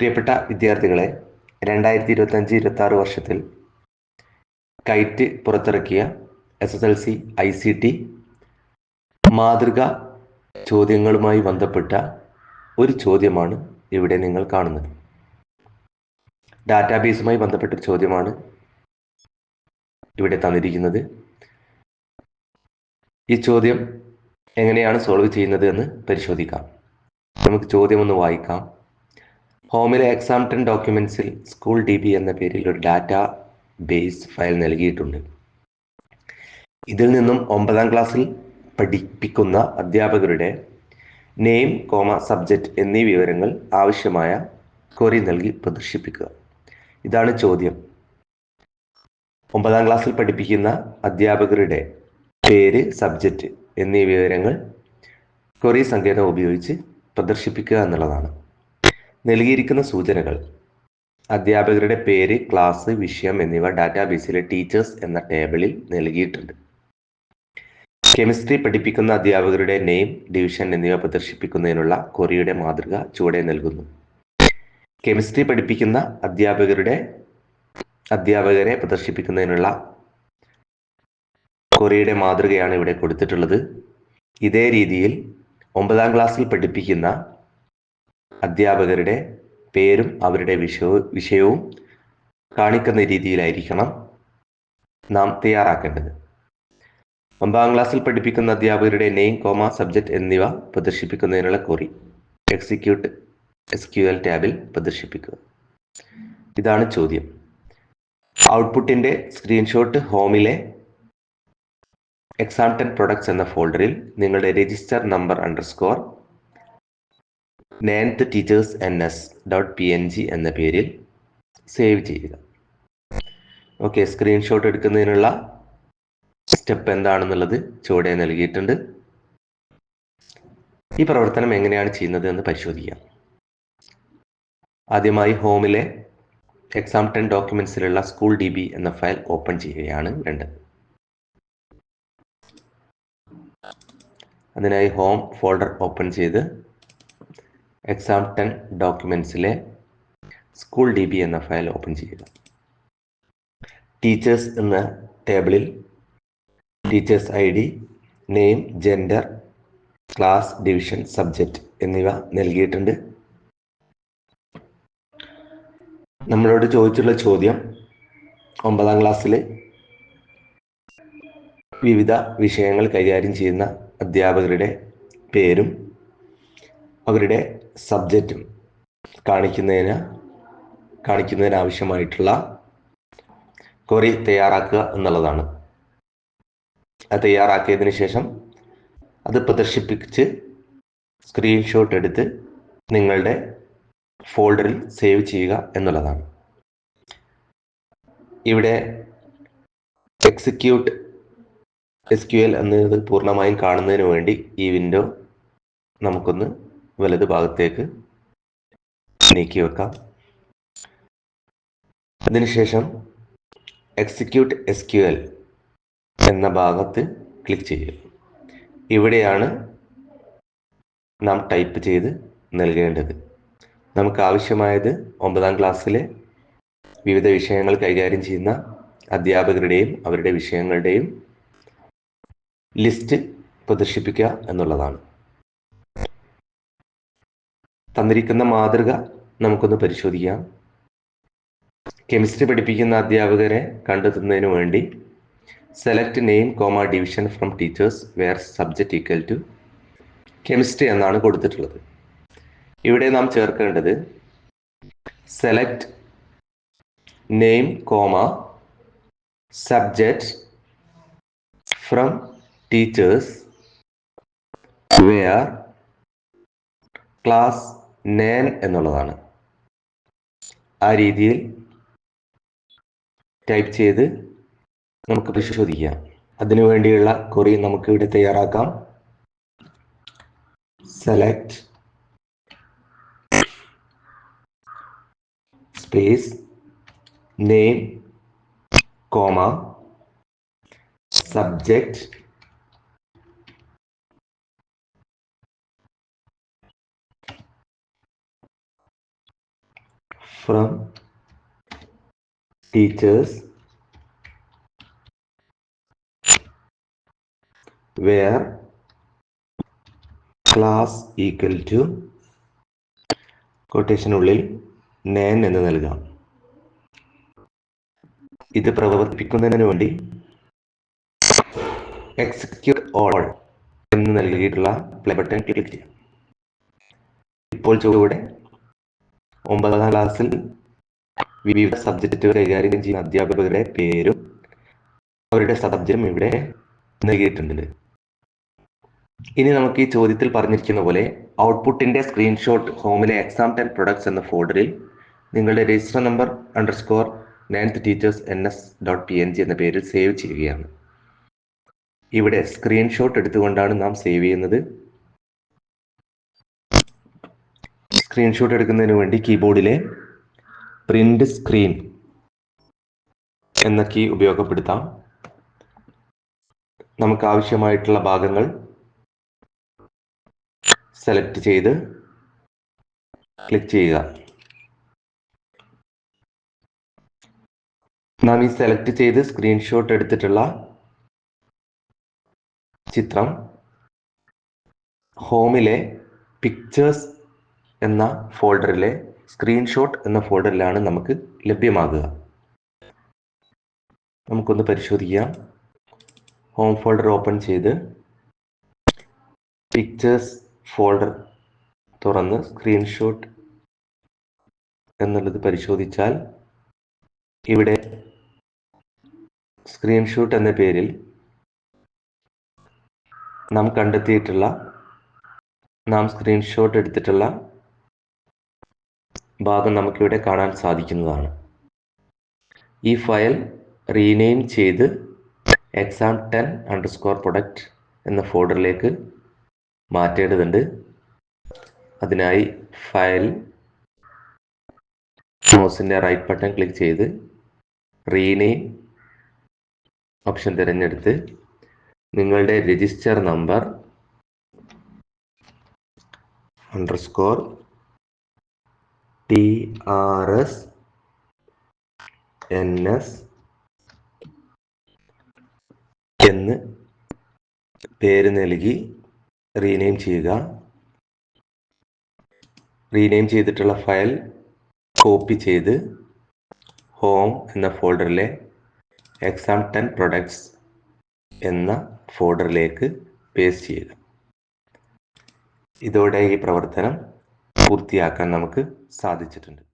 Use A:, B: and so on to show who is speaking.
A: പ്രിയപ്പെട്ട വിദ്യാർത്ഥികളെ രണ്ടായിരത്തി ഇരുപത്തഞ്ച് ഇരുപത്തി ആറ് വർഷത്തിൽ കൈറ്റ് പുറത്തിറക്കിയ S S L C I C T മാതൃക ചോദ്യങ്ങളുമായി ബന്ധപ്പെട്ട ഒരു ചോദ്യമാണ് ഇവിടെ നിങ്ങൾ കാണുന്നത്. ഡാറ്റാബേസുമായി ബന്ധപ്പെട്ട ചോദ്യമാണ് ഇവിടെ തന്നിരിക്കുന്നത്. ഈ ചോദ്യം എങ്ങനെയാണ് സോൾവ് ചെയ്യുന്നത് എന്ന് പരിശോധിക്കാം. നമുക്ക് ചോദ്യം ഒന്ന് വായിക്കാം. ഹോമിലെ ടെൻ ഡോക്യുമെന്റ്സിൽ സ്കൂൾ ഡി ബി എന്ന പേരിൽ ഒരു ഡാറ്റ ബേസ് ഫയൽ നൽകിയിട്ടുണ്ട്. ഇതിൽ നിന്നും ഒമ്പതാം ക്ലാസ്സിൽ പഠിപ്പിക്കുന്ന അധ്യാപകരുടെ നെയിം കോമ സബ്ജക്റ്റ് എന്നീ വിവരങ്ങൾ ആവശ്യമായ ക്വറി നൽകി പ്രദർശിപ്പിക്കുക. ഇതാണ് ചോദ്യം. ഒമ്പതാം ക്ലാസ്സിൽ പഠിപ്പിക്കുന്ന അധ്യാപകരുടെ പേര് സബ്ജക്റ്റ് എന്നീ വിവരങ്ങൾ ക്വറി സങ്കേതം ഉപയോഗിച്ച് പ്രദർശിപ്പിക്കുക എന്നുള്ളതാണ്. നൽകിയിരിക്കുന്ന സൂചനകൾ. അധ്യാപകരുടെ പേര് ക്ലാസ് വിഷയം എന്നിവ ഡാറ്റാബേസിലെ ടീച്ചേഴ്സ് എന്ന ടേബിളിൽ നൽകിയിട്ടുണ്ട്. കെമിസ്ട്രി പഠിപ്പിക്കുന്ന അധ്യാപകരുടെ നെയിം ഡിവിഷൻ എന്നിവ പ്രദർശിപ്പിക്കുന്നതിനുള്ള കൊറിയുടെ മാതൃക ചുവടെ നൽകുന്നു. കെമിസ്ട്രി പഠിപ്പിക്കുന്ന അധ്യാപകരുടെ അധ്യാപകരെ പ്രദർശിപ്പിക്കുന്നതിനുള്ള കൊറിയുടെ മാതൃകയാണ് ഇവിടെ കൊടുത്തിട്ടുള്ളത്. ഇതേ രീതിയിൽ ഒമ്പതാം ക്ലാസ്സിൽ പഠിപ്പിക്കുന്ന അധ്യാപകരുടെ പേരും അവരുടെ വിഷയവും വിഷയവും കാണിക്കുന്ന രീതിയിലായിരിക്കണം നാം തയ്യാറാക്കേണ്ടത്. ഒമ്പതാം ക്ലാസ്സിൽ പഠിപ്പിക്കുന്ന അധ്യാപകരുടെ നെയിം കോമ സബ്ജക്റ്റ് എന്നിവ പ്രദർശിപ്പിക്കുന്നതിനുള്ള query. Execute S Q L ടാബിൽ പ്രദർശിപ്പിക്കുക. ഇതാണ് ചോദ്യം. ഔട്ട്പുട്ടിന്റെ സ്ക്രീൻഷോട്ട് ഹോമിലെ എക്സാം ടെൻ പ്രൊഡക്ട്സ് എന്ന ഫോൾഡറിൽ നിങ്ങളുടെ register number underscore ninth teachers N S dot P N G എന്ന പേരിൽ സേവ് ചെയ്യുക. ഓക്കെ സ്ക്രീൻഷോട്ട് എടുക്കുന്നതിനുള്ള സ്റ്റെപ്പ് എന്താണെന്നുള്ളത് ചുവടെ നൽകിയിട്ടുണ്ട്. ഈ പ്രവർത്തനം എങ്ങനെയാണ് ചെയ്യുന്നത് എന്ന് പരിശോധിക്കാം. ആദ്യമായി ഹോമിലെ എക്സാം ടെൻ ഡോക്യുമെന്റ്സിലുള്ള സ്കൂൾ ഡി ബി എന്ന ഫയൽ ഓപ്പൺ ചെയ്യുകയാണ് വേണ്ടത്. അതിനായി ഹോം ഫോൾഡർ ഓപ്പൺ ചെയ്ത് എക്സാം ടെൻ ഡോക്യുമെൻസിലെ സ്കൂൾ ഡി ബി എന്ന ഫയൽ ഓപ്പൺ ചെയ്യുക. ടീച്ചേഴ്സ് എന്ന ടേബിളിൽ teachers I D name gender class division subject എന്നിവ നൽകിയിട്ടുണ്ട്. നമ്മളോട് ചോദിച്ചുള്ള ചോദ്യം ഒമ്പതാം ക്ലാസ്സിൽ വിവിധ വിഷയങ്ങൾ കൈകാര്യം ചെയ്യുന്ന അധ്യാപകരുടെ പേരും അവരുടെ സബ്ജക്റ്റും കാണിക്കുന്നതിന് കാണിക്കുന്നതിന് ആവശ്യമായിട്ടുള്ള കൊറി തയ്യാറാക്കുക എന്നുള്ളതാണ്. അത് തയ്യാറാക്കിയതിന് ശേഷം അത് പ്രദർശിപ്പിച്ച് സ്ക്രീൻഷോട്ട് എടുത്ത് നിങ്ങളുടെ ഫോൾഡറിൽ സേവ് ചെയ്യുക എന്നുള്ളതാണ്. ഇവിടെ എക്സിക്യൂട്ട് എസ് ക്യു എൽ എന്നത് പൂർണമായും കാണുന്നതിന് വേണ്ടി ഈ വിൻഡോ നമുക്കൊന്ന് വലത് ഭാഗത്തേക്ക് നീക്കി വെക്കാം. അതിനുശേഷം എക്സിക്യൂട്ട് എസ് ക്യു എൽ എന്ന ഭാഗത്ത് ക്ലിക്ക് ചെയ്യുക. ഇവിടെയാണ് നാം ടൈപ്പ് ചെയ്ത് നൽകേണ്ടത്. നമുക്ക് ആവശ്യമായത് ഒമ്പതാം ക്ലാസ്സിലെ വിവിധ വിഷയങ്ങൾ കൈകാര്യം ചെയ്യുന്ന അധ്യാപകരുടെയും അവരുടെ വിഷയങ്ങളുടെയും ലിസ്റ്റ് പ്രദർശിപ്പിക്കുക എന്നുള്ളതാണ്. തന്നിരിക്കുന്ന മാതൃക നമുക്കൊന്ന് പരിശോധിക്കാം. കെമിസ്ട്രി പഠിപ്പിക്കുന്ന അധ്യാപകരെ കണ്ടെത്തുന്നതിന് വേണ്ടി select name comma division from teachers where subject equal to chemistry എന്നാണ് കൊടുത്തിട്ടുള്ളത്. ഇവിടെ നാം ചേർക്കേണ്ടത് select name comma subject from teachers where class nine എന്നുള്ളതാണ്. ആ രീതിയിൽ ടൈപ്പ് ചെയ്ത് നമുക്ക് പരിശോധിക്കാം. അതിനു വേണ്ടിയുള്ള കൊറി നമുക്ക് ഇവിടെ തയ്യാറാക്കാം. Select space name comma subject from teachers where class equal to കൊട്ടേഷനുള്ളിൽ നേൻ എന്ന് നൽകാം. ഇത് പ്രവർത്തിപ്പിക്കുന്നതിന് വേണ്ടി എക്സിക്യൂട്ട് ഓൾ എന്ന് നൽകിയിട്ടുള്ള പ്ലേ ബട്ടൺ ക്ലിക്ക് ചെയ്യാം. ഇപ്പോൾ ചുവടെ ഒമ്പതാം ക്ലാസ്സിൽ വിവിധ സബ്ജക്റ്റുകൾ കൈകാര്യം ചെയ്യുന്ന അധ്യാപകരുടെ പേരും അവരുടെ സബ്ജക്റ്റും ഇവിടെ നൽകിയിട്ടുണ്ട്. ഇനി നമുക്ക് ഈ ചോദ്യത്തിൽ പറഞ്ഞിരിക്കുന്ന പോലെ ഔട്ട്പുട്ടിന്റെ സ്ക്രീൻഷോട്ട് ഹോമിലെ എക്സാം ടെൻ പ്രൊഡക്ട്സ് എന്ന ഫോൾഡറിൽ നിങ്ങളുടെ register number underscore ninth teachers N S dot P N G എന്ന പേരിൽ സേവ് ചെയ്യുകയാണ്. ഇവിടെ സ്ക്രീൻഷോട്ട് എടുത്തുകൊണ്ടാണ് നാം സേവ് ചെയ്യുന്നത്. സ്ക്രീൻഷോട്ട് എടുക്കുന്നതിന് വേണ്ടി കീബോർഡിലെ പ്രിന്റ് സ്ക്രീൻ എന്ന കീ ഉപയോഗപ്പെടുത്താം. നമുക്ക് ആവശ്യമായിട്ടുള്ള ഭാഗങ്ങൾ സെലക്ട് ചെയ്ത് ക്ലിക്ക് ചെയ്യുക. നാം ഈ സെലക്ട് ചെയ്ത് സ്ക്രീൻഷോട്ട് എടുത്തിട്ടുള്ള ചിത്രം ഹോമിലെ പിക്ചേഴ്സ് എന്ന ഫോൾഡറിലെ സ്ക്രീൻഷോട്ട് എന്ന ഫോൾഡറിലാണ് നമുക്ക് ലഭ്യമാകുക. നമുക്കൊന്ന് പരിശോധിക്കാം. ഹോം ഫോൾഡർ ഓപ്പൺ ചെയ്ത് പിക്ചേഴ്സ് ഫോൾഡർ തുറന്ന് സ്ക്രീൻഷോട്ട് എന്നുള്ളത് പരിശോധിച്ചാൽ ഇവിടെ സ്ക്രീൻഷോട്ട് എന്ന പേരിൽ നാം കണ്ടെത്തിയിട്ടുള്ള നാം സ്ക്രീൻഷോട്ട് എടുത്തിട്ടുള്ള ഭാഗം നമുക്കിവിടെ കാണാൻ സാധിക്കുന്നതാണ്. ഈ ഫയൽ റീനെയിം ചെയ്ത് എക്സാം ടെൻ അണ്ടർസ്കോർ പ്രൊഡക്റ്റ് എന്ന ഫോൾഡറിലേക്ക് മാറ്റേണ്ടതുണ്ട്. അതിനായി ഫയൽ മൗസിന്റെ റൈറ്റ് ബട്ടൺ ക്ലിക്ക് ചെയ്ത് റീനെയിം ഓപ്ഷൻ തിരഞ്ഞെടുത്ത് നിങ്ങളുടെ register number underscore T R S N S എന്ന് പേര് നൽകി റീനെയിം ചെയ്യുക. റീനെയിം ചെയ്തിട്ടുള്ള ഫയൽ കോപ്പി ചെയ്ത് ഹോം എന്ന ഫോൾഡറിലെ എക്സാം ടെൻ പ്രൊഡക്ട്സ് എന്ന ഫോൾഡറിലേക്ക് പേസ്റ്റ് ചെയ്യുക. ഇതോടെ ഈ പ്രവർത്തനം പൂർത്തിയാക്കാൻ നമുക്ക് സാധിച്ചിട്ടുണ്ട്.